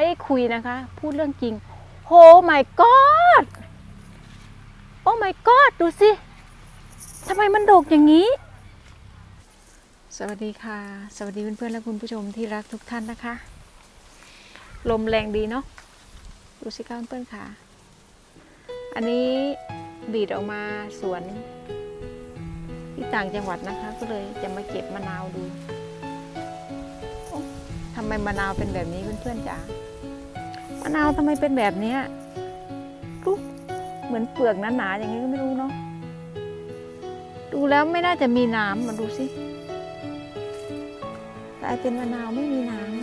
ไม่ได้คุยนะคะ พูดเรื่องจริงโห my god โอ้ my god ดูสิทำไมมันดกอย่างนี้ สวัสดีค่ะ สวัสดีเพื่อนๆและคุณผู้ชมที่รักทุกท่านนะคะ ลมแรงดีเนาะดูสิคะเพื่อนๆค่ะ อันนี้บีดออกมาสวน ที่ต่างจังหวัดนะคะ ก็เลยจะมาเก็บมะนาวดูทำไมมะนาวเป็นแบบนี้เพื่อนๆจ๋า มะนาวทำไมเป็นแบบนี้ยลูกเหมือนเปลือกหนาๆอย่างนี้ก็ไม่รู้เนาะดูแล้วไม่น่าจะมีน้ำมาดูสิกลายเป็นมะนาวไม่มีน้ำ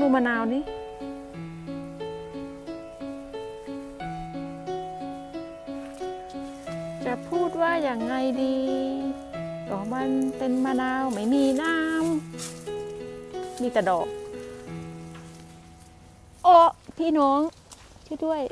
ดูมะนาวนี่จะพูดว่าอย่างไงดีก็มันเป็นมะนาวไม่มีน้ำมีแต่ดอกโอ้พี่น้องช่วยด้วย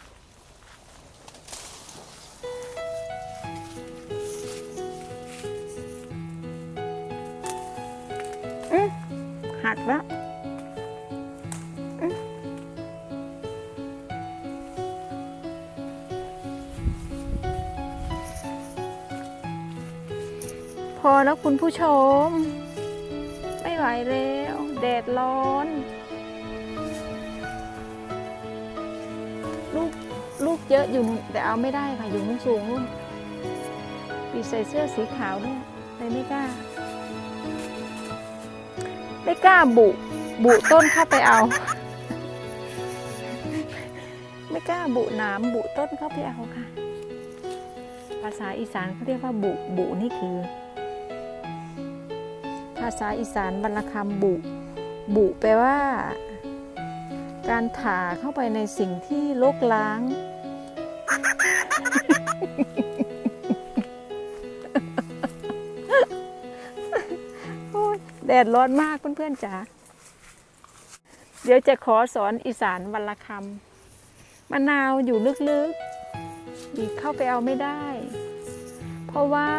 อแล้วคุณผู้ชม ไม่ไหวแล้ว แดดร้อน ลูกลูกเยอะอยู่แต่เอาไม่ได้ค่ะอยู่มุมสูงนู่นปีใส่เสื้อสีขาวด้วยเลยไม่กล้า ไม่กล้าบุ บุต้นเข้าไปเอา ไม่กล้าบุน้ำบุต้นเข้าไปเอาค่ะ ภาษาอีสานเขาเรียกว่าบุบุนี่คือาษาอีสานบรรณคำบุ บุแปลว่า การถ่าเข้าไปในสิ่งที่ลกล้างโอ้ยแดดร้อนมากเพื่อนๆจ๋า เดี๋ยวจะขอสอนอีสานวันละคำมะนาวอยู่ลึกๆ อีกเข้าไปเอาไม่ได้ เพราะว่า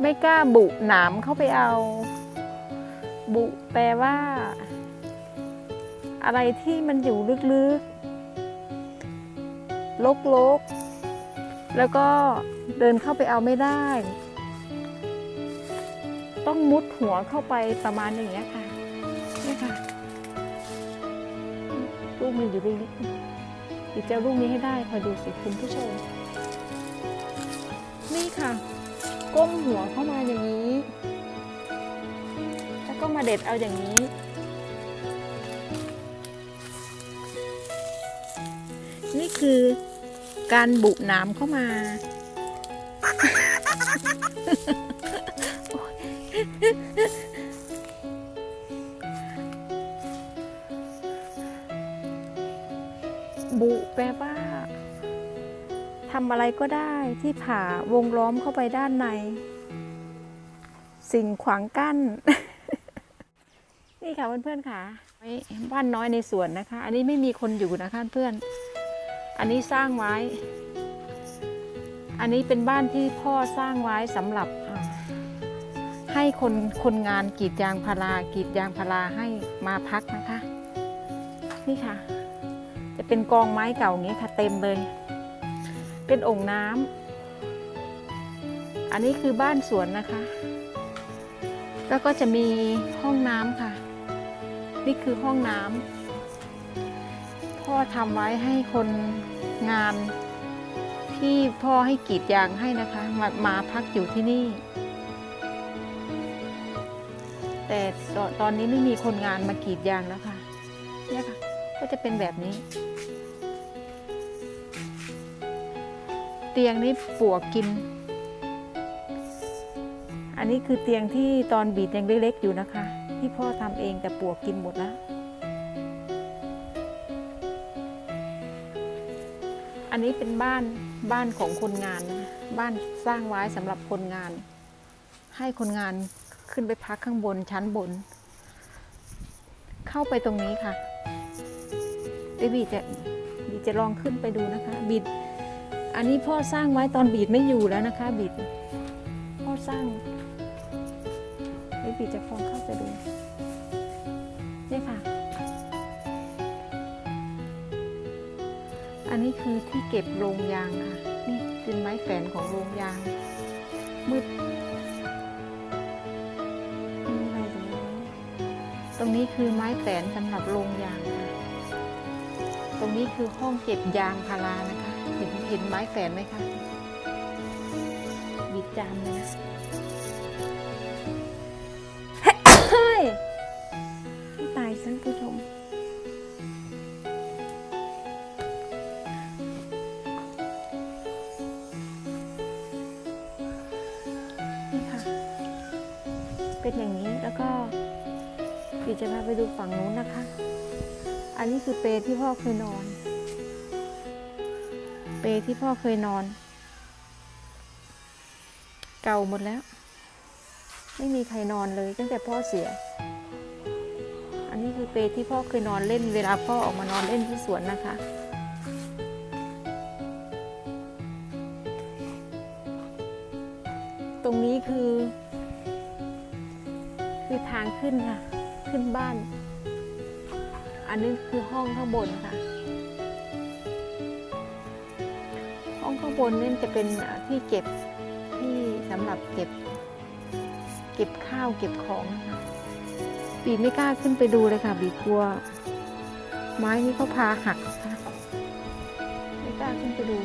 ไม่กล้าบุหนามเข้าไปเอา บุ แปลว่า อะไรที่มันอยู่ลึกๆ ลกๆ แล้วก็เดินเข้าไปเอาไม่ได้ ต้องมุดหัวเข้าไปประมาณอย่างเงี้ยค่ะนี่ค่ะลูกมันอยู่ลึกๆเดี๋ยวจะเอาลูกนี้ให้ได้คอยดูสิคุณผู้ชม นี่ค่ะ ก้มหัวเข้ามาอย่างนี้ มาเด็ดเอาอย่างนี้ นี่คือการบุน้ำเข้ามาบุแปลว่าทำอะไรก็ได้ที่ผ่าวงล้อมเข้าไปด้านใน สิ่งขวางกั้น ค่ะเพื่อนๆค่ะไว้บ้านน้อยในสวนนะคะ อันนี้ไม่มีคนอยู่นะคะเพื่อน อันนี้สร้างไว้ อันนี้เป็นบ้านที่พ่อสร้างไว้สำหรับให้คนคนงานกรีดยางพารากรีดยางพาราให้มาพักนะคะ นี่ค่ะ จะเป็นกองไม้เก่าอย่างนี้ค่ะเต็มเลย เป็นองค์น้ำอันนี้คือบ้านสวนนะคะ แล้วก็จะมีห้องน้ำค่ะ นี่คือห้องน้ำพ่อทำไว้ให้คนงานที่พ่อให้กรีดยางให้นะคะมามาพักอยู่ที่นี่ แต่ตอนนนี้ไม่มีคนงานมากรีดยางแล้วค่ะเนี่ยค่ะก็จะเป็นแบบนี้ เตียงนี้ปวกกิน อันนี้คือเตียงที่ตอนบีดยังเล็กๆอยู่นะคะ ที่พ่อทำเองแต่ปวกกินหมดแล้วอันนี้เป็นบ้านบ้านของคนงานนะบ้านสร้างไว้สำหรับคนงาน ให้คนงานขึ้นไปพักข้างบนชั้นบน เข้าไปตรงนี้ค่ะเดี๋ยวบีจะบีจะลองขึ้นไปดูนะคะ บีดอันนี้พ่อสร้างไว้ตอนบีดไม่อยู่แล้วนะคะ บีดพ่อสร้าง เดี๋ยวบีจะฟองเข้าไปดูนี่ค่ะ อันนี้คือที่เก็บโรงยางค่ะ นี่เป็นไม้แฝนของโรงยาง มืดตรงนี้คือไม้แฝนสำหรับโรงยางค่ะ ตรงนี้คือห้องเก็บยางพารานะคะ เห็นเห็นไม้แฝนไหมคะบิดจามเลยนะ ปีจะพาไปดูฝั่งนู้นนะคะ อันนี้คือเปที่พ่อเคยนอน เปที่พ่อเคยนอน เก่าหมดแล้ว ไม่มีใครนอนเลยตั้งแต่พ่อเสีย อันนี้คือเปที่พ่อเคยนอนเล่นเวลาพ่อออกมานอนเล่นที่สวนนะคะตรงนี้คือ คือทางขึ้นค่ะ ขึ้นบ้าน อันนี้คือห้องข้างบนค่ะ ห้องข้างบนนี่จะเป็นที่เก็บที่สำหรับเก็บ เก็บข้าวเก็บของนะคะบีไม่กล้าขึ้นไปดูเลยค่ะ บีกลัว ไม้นี้เขาพาหักค่ะไม่กล้าขึ้นไปดู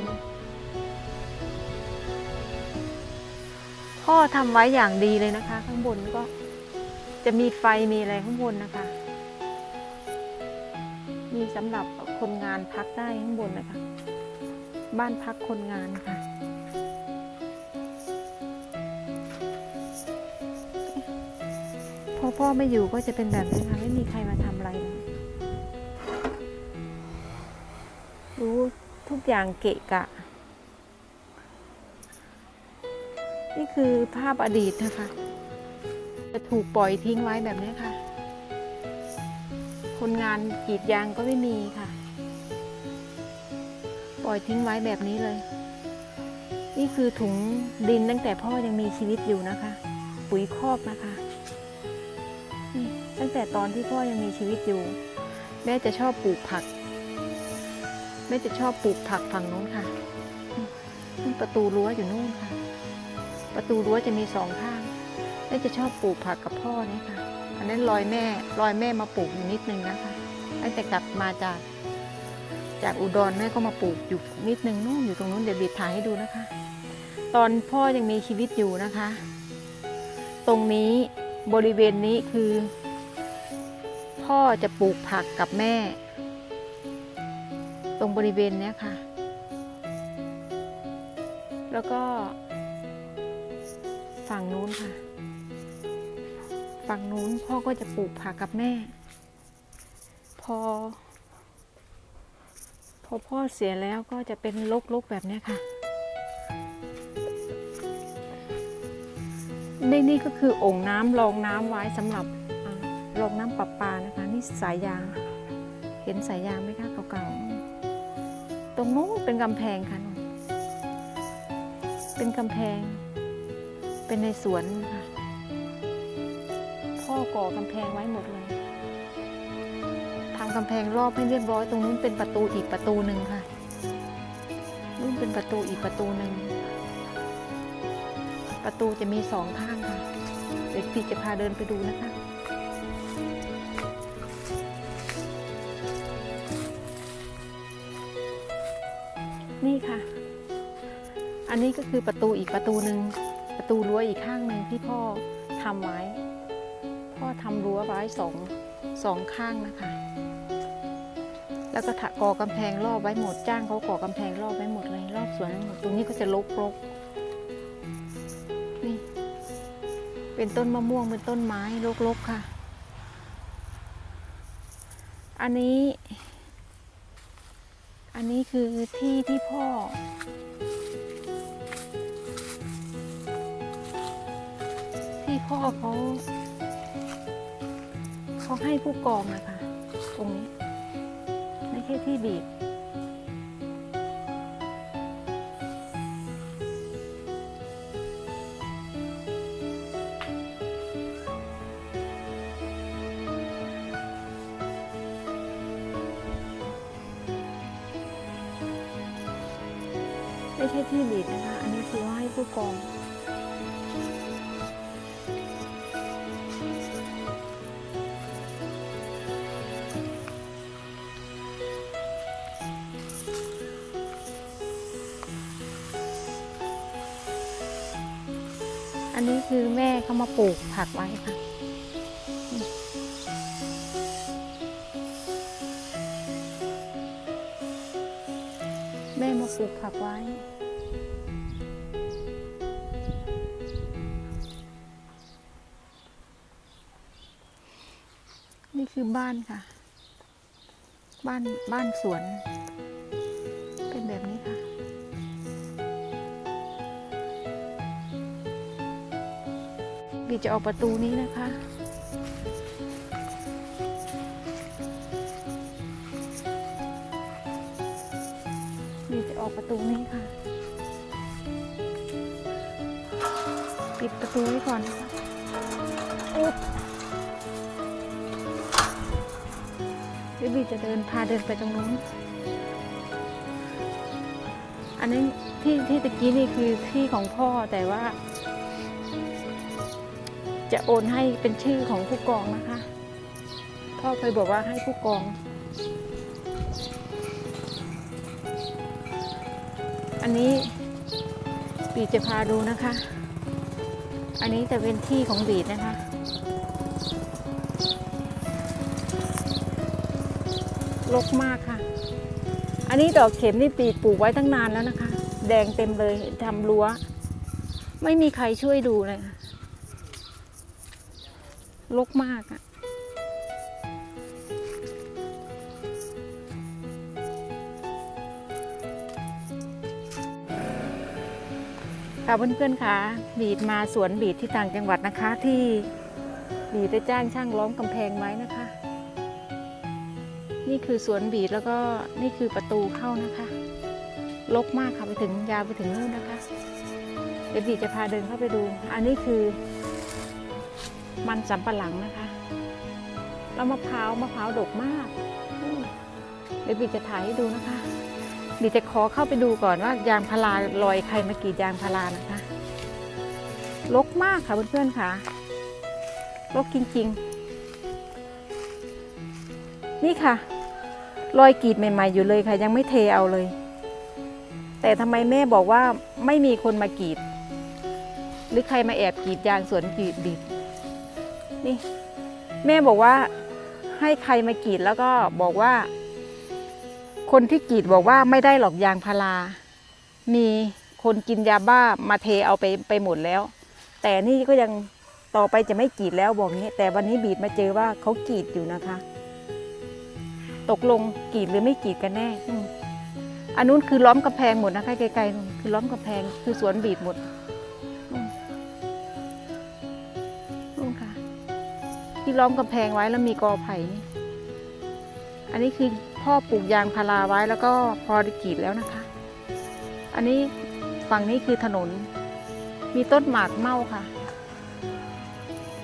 พ่อทำไว้อย่างดีเลยนะคะ ข้างบนก็ จะมีไฟมีอะไรข้างบนนะคะ มีสำหรับคนงานพักได้ข้างบนนะคะ บ้านพักคนงานค่ะพอพ่อไม่อยู่ก็จะเป็นแบบนี้ค่ะไม่มีใครมาทำอะไรเลยรู้ทุกอย่างเกะกะ นี่คือภาพอดีตนะคะ จะถูกปล่อยทิ้งไว้แบบนี้ค่ะ คนงานกรีดยางก็ไม่มีค่ะ ปล่อยทิ้งไว้แบบนี้เลย นี่คือถุงดินตั้งแต่พ่อยังมีชีวิตอยู่นะคะ ปุ๋ยครอกนะคะนี่ตั้งแต่ตอนที่พ่อยังมีชีวิตอยู่ แม่จะชอบปลูกผัก แม่จะชอบปลูกผักฝั่งโน้นค่ะประตูรั้วอยู่นู่นค่ะ ประตูรั้วจะมีสองข้าง แม่จะชอบปลูกผักกับพ่อเนี่ยค่ะ อันนั้นรอยแม่รอยแม่มาปลูกอยู่นิดนึงนะคะตั้งแต่กลับมาจากจากอุดรแม่ก็มาปลูกอยู่นิดนึงนู่นอยู่ตรงนู้นเดี๋ยวบีบถ่ายให้ดูนะคะ ตอนพ่อยังมีชีวิตอยู่นะคะ ตรงนี้บริเวณนี้คือ พ่อจะปลูกผักกับแม่ ตรงบริเวณเนี้ยค่ะ แล้วก็ฝั่งนู้นค่ะ ฝั่งนู้นพ่อก็จะปลูกผักกับแม่ พอ พอพ่อเสียแล้วก็จะเป็นลกๆแบบนี้ค่ะในนี่ก็คือโอ่งน้ำรองน้ำไว้สำหรับรองน้ำประปานะคะ นี่สายยาง เห็นสายยางไหมคะเก่าๆ ตรงนู้นเป็นกำแพงค่ะนู่นเป็นกำแพง เป็นในสวนค่ะ ก่อกำแพงไว้หมดเลยทำกำแพงรอบให้เรียบร้อยตรงนู้นเป็นประตูอีกประตูหนึ่งค่ะนู่นเป็นประตูอีกประตูหนึ่งประตูจะมีสองข้างค่ะเดี๋ยวพี่จะพาเดินไปดูนะคะนี่ค่ะ อันนี้ก็คือประตูอีกประตูหนึ่งประตูรั้วอีกข้างหนึ่งที่พ่อทำไว้ พ่อทำรั้วไว้สองสองข้างนะคะ แล้วก็ถักก่อกำแพงรอบไว้หมดจ้างเขาก่อกำแพงรอบไว้หมดเลยรอบสวนหมดตรงนี้ก็จะลกรกนี่เป็นต้นมะม่วงเป็นต้นไม้รกๆค่ะ อันนี้ อันนี้คือที่ที่พ่อ ที่พ่อเขา เขาให้ผู้กองนะคะตรงนี้ ไม่ใช่ที่บีบ อันนี้คือแม่เขามาปลูกผักไว้ค่ะแม่มาปลูกผักไว้ นี่คือบ้านค่ะ บ้านบ้านสวน บีจะออกประตูนี้นะคะบีจะออกประตูนี้ค่ะ ปิดประตูไว้ก่อนนะคะอุ๊บเดี๋ยวบีจะเดินพาเดินไปตรงนู้น อันนี้ที่ที่ตะกี้นี่คือที่ของพ่อแต่ว่า จะโอนให้เป็นชื่อของผู้กองนะคะ พ่อเคยบอกว่าให้ผู้กอง อันนี้บีจะพาดูนะคะ อันนี้จะเป็นที่ของบีดนะคะรกมากค่ะ อันนี้ดอกเข็มนี่ปีปลูกไว้ตั้งนานแล้วนะคะ แดงเต็มเลยทำรั้ว ไม่มีใครช่วยดูเลยค่ะ รกมากอะค่ะเพื่อนๆค่ะบีดมาสวนบีดที่ต่างจังหวัดนะคะ ที่บีดได้จ้างช่างล้อมกำแพงไว้นะคะ นี่คือสวนบีดแล้วก็นี่คือประตูเข้านะคะรกมากค่ะไปถึงยาวไปถึงนู่นนะคะ เดี๋ยวบีดจะพาเดินเข้าไปดู อันนี้คือ มันสำปะหลังนะคะ แล้วมะพร้าวมะพร้าวดกมากเดี๋ยวบีจะถ่ายให้ดูนะคะบีจะขอเข้าไปดูก่อนว่ายางพาราลอยใครมากรีดยางพารานะคะรกมากค่ะเพื่อนๆค่ะรกจริง ๆ นี่ค่ะ รอยกรีดใหม่ ๆ อยู่เลยค่ะ ยังไม่เทเอาเลย แต่ทำไมแม่บอกว่าไม่มีคนมากรีด หรือใครมาแอบกรีดยางสวนกรีดบีด นี่ แม่บอกว่าให้ใครมากรีดแล้วก็บอกว่า คนที่กรีดบอกว่าไม่ได้หรอกยางพารา มีคนกินยาบ้ามาเทเอาไปไปหมดแล้ว แต่นี่ก็ยังต่อไปจะไม่กรีดแล้วบอกงี้แต่วันนี้บีดมาเจอว่าเขากรีดอยู่นะคะ ตกลงกรีดหรือไม่กรีดกันแน่อันนู้นคือล้อมกำแพงหมดนะคะไกลๆนู่นคือล้อมกำแพงคือสวนบีดหมด ที่ล้อมกำแพงไว้แล้วมีกอไผ่นี่อันนี้คือพ่อปลูกยางพาราไว้แล้วก็พอได้กรีดแล้วนะคะ อันนี้ฝั่งนี้คือถนน มีต้นหมากเม่าค่ะ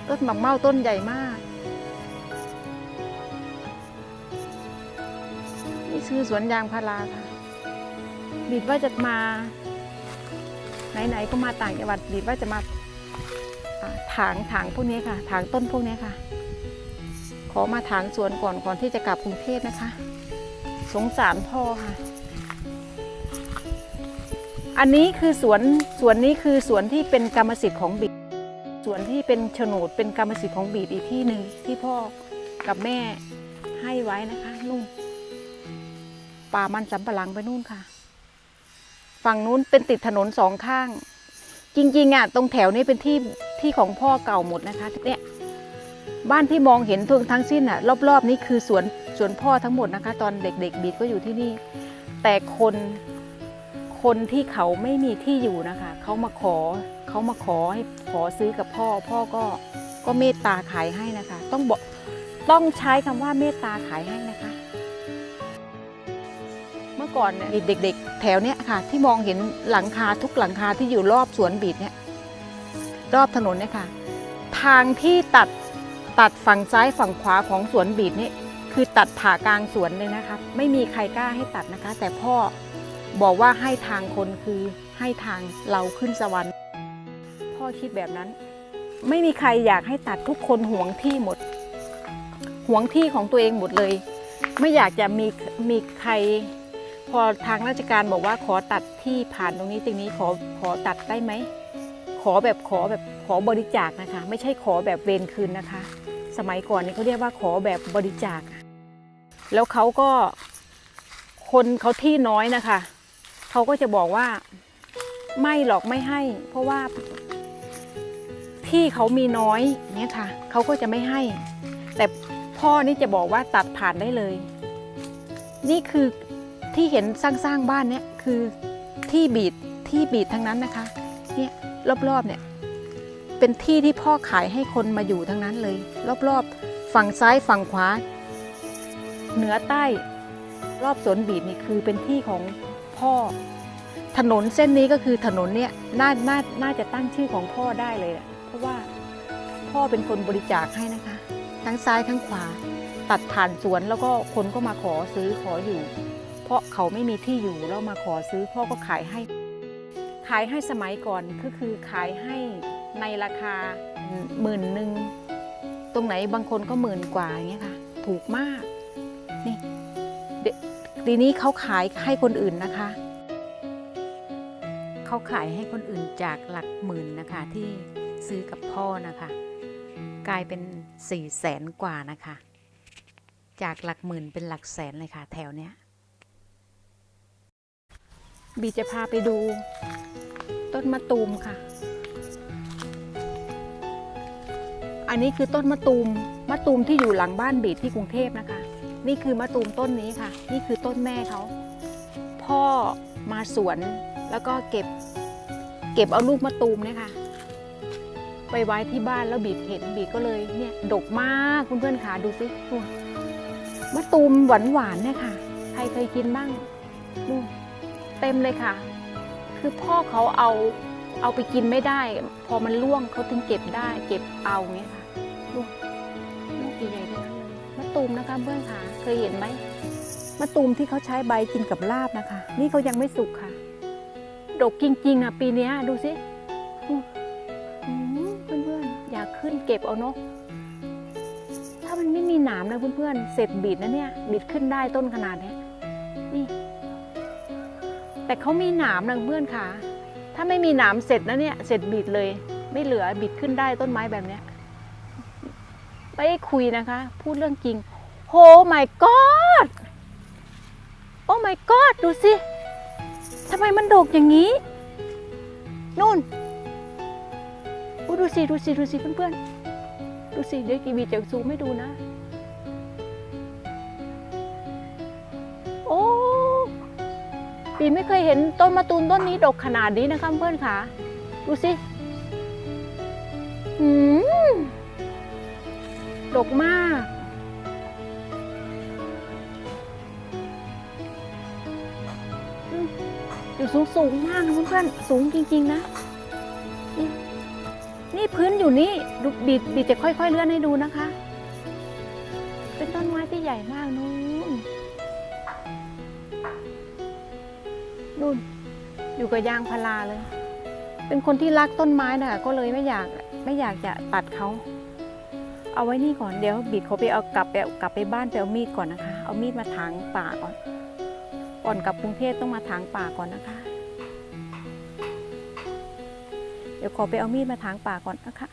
ต้นหมากเม่าต้นใหญ่มาก นี่คือสวนยางพาราค่ะ บีดว่าจะมา ไหนๆก็มาต่างจังหวัดบีดว่าจะมา ถางถางพวกนี้ค่ะ ถางต้นพวกนี้ค่ะ ขอมาถางสวนก่อนก่อนที่จะกลับกรุงเทพนะคะ สงสารพ่อค่ะ อันนี้คือสวนสวนนี้คือสวนที่เป็นกรรมสิทธิ์ของบีดสวนที่เป็นโฉนดเป็นกรรมสิทธิ์ของบีดอีกที่หนึ่งที่พ่อกับแม่ให้ไว้นะคะนู่นป่ามันสำปะหลังไปนู่นค่ะ ฝั่งนู้นเป็นติดถนนสองข้าง จริงๆอะตรงแถวนี้เป็นที่ ที่ของพ่อเก่าหมดนะคะเนี่ยบ้านที่มองเห็นทุกทั้งสิ้นอะรอบๆ นี้คือสวนสวนพ่อทั้งหมดนะคะ ตอนเด็ก ๆ บีดก็อยู่ที่นี่ แต่คนคนที่เขาไม่มีที่อยู่นะคะเขามาขอเขามาขอให้ขอซื้อกับพ่อ พ่อก็ก็เมตตาขายให้นะคะ ต้องบอกต้องใช้คำว่าเมตตาขายให้นะคะ เมื่อก่อนเนี่ยเด็ก ๆ แถวเนี้ยค่ะ ที่มองเห็นหลังคาทุกหลังคาที่อยู่รอบสวนบีดเนี่ย รอบถนนเนี่ยค่ะ ทางที่ตัดตัดฝั่งซ้ายฝั่งขวาของสวนบีดนี่คือตัดผ่ากลางสวนเลยนะคะไม่มีใครกล้าให้ตัดนะคะ แต่พ่อบอกว่าให้ทางคนคือให้ทางเราขึ้นสวรรค์ พ่อคิดแบบนั้น ไม่มีใครอยากให้ตัดทุกคนหวงที่หมดหวงที่ของตัวเองหมดเลย ไม่อยากจะมีมีใคร พอทางราชการบอกว่าขอตัดที่ผ่านตรงนี้ตรงนี้ขอขอตัดได้ไหม ขอแบบขอแบบขอบริจาคนะคะ ไม่ใช่ขอแบบเวรคืนนะคะ สมัยก่อนนี่เขาเรียกว่าขอแบบบริจาค แล้วเขาก็คนเขาที่น้อยนะคะ เขาก็จะบอกว่าไม่หรอกไม่ให้ เพราะว่าที่เขามีน้อยเนี่ยค่ะเขาก็จะไม่ให้ แต่พ่อนี่จะบอกว่าตัดผ่านได้เลย นี่คือที่เห็นสร้างๆบ้านเนี่ยคือที่บีดที่บีดทั้งนั้นนะคะเนี่ย รอบๆเนี่ยเป็นที่ที่พ่อขายให้คนมาอยู่ทั้งนั้นเลย รอบๆ ฝั่งซ้ายฝั่งขวา เหนือใต้ รอบสวนบีดนี่คือเป็นที่ของพ่อ ถนนเส้นนี้ก็คือถนนเนี่ยน่าน่าน่าจะตั้งชื่อของพ่อได้เลยเพราะว่าพ่อเป็นคนบริจาคให้นะคะ ทั้งซ้ายทั้งขวา ตัดผ่านสวนแล้วก็คนก็มาขอซื้อขออยู่ เพราะเขาไม่มีที่อยู่แล้วมาขอซื้อพ่อก็ขายให้ ขายให้สมัยก่อนก็คือขายให้ในราคาหมื่นหนึ่งตรงไหนบางคนก็หมื่นกว่าอย่างเงี้ยค่ะ ถูกมากนี่เดทีนี้เขาขายให้คนอื่นนะคะ เขาขายให้คนอื่นจากหลักหมื่นนะคะที่ซื้อกับพ่อนะคะ กลายเป็นสี่แสนกว่านะคะ จากหลักหมื่นเป็นหลักแสนเลยค่ะ แถวเนี้ย บีจะพาไปดู ต้นมะตูมค่ะ อันนี้คือต้นมะตูม มะตูมที่อยู่หลังบ้านบีที่กรุงเทพนะคะ นี่คือมะตูมต้นนี้ค่ะ นี่คือต้นแม่เขา พ่อมาสวนแล้วก็เก็บ เก็บเอาลูกมะตูมเนี่ยค่ะ ไปไว้ที่บ้านแล้วบีเห็นบีก็เลยเนี่ยดกมากคุณเพื่อนขาดูสิมะตูมหวานหวานๆเนี่ยค่ะ ใครเคยกินบ้างนู่น เต็มเลยค่ะ คือพ่อเขาเอาเอาไปกินไม่ได้ พอมันร่วงเขาถึงเก็บได้ เก็บเอาเงี้ยค่ะลูกลูกใหญ่ๆทั้งนั้นเลยมะตูมนะคะเพื่อนค่ะเคยเห็นไหมมะตูมที่เขาใช้ใบกินกับลาบนะคะ นี่เขายังไม่สุกค่ะ ดกจริงๆอะปีเนี้ยดูสิอืมอืมเพื่อนๆอยากขึ้นเก็บเอาเนาะถ้ามันไม่มีหนามนะเพื่อนๆเสร็จบีดนะเนี่ยบีดขึ้นได้ต้นขนาดนี้นี่ แต่เขามีหนามนะเพื่อนค่ะ ถ้าไม่มีหนามเสร็จนะเนี่ย เสร็จบิดเลย ไม่เหลือบิดขึ้นได้ต้นไม้แบบเนี้ยไม่ได้คุยนะคะ พูดเรื่องจริงโห my god โอ้ my god ดูสิทำไมมันดกอย่างนี้ นู่นอู้ดูสิ ดูสิ ดูสิเพื่อนๆ ดูสิ เดี๋ยวกีบีจะซูมให้ดูนะ ปีไม่เคยเห็นต้นมะตูมต้นนี้ดกขนาดนี้นะคะเพื่อนค่ะ ดูสิหืมดกมาก อยู่สูงสูงมากนะเพื่อนๆ สูงจริง ๆ นะ นี่พื้นอยู่นี่ดูบีดบีดจะค่อย ๆ เลื่อนให้ดูนะคะ เป็นต้นไม้ที่ใหญ่มากนู้น กับยางพาราเลย เป็นคนที่รักต้นไม้น่ะ ก็เลยไม่อยากไม่อยากจะตัดเขาเอาไว้นี่ก่อนเดี๋ยวบีดเขาไปเอากลับไปกลับไปบ้านไปเอามีดก่อนนะคะ เอามีดมาถางป่าก่อนก่อนกลับกรุงเทพต้องมาถางป่าก่อนนะคะ เดี๋ยวขอไปเอามีดมาถางป่าก่อนนะคะ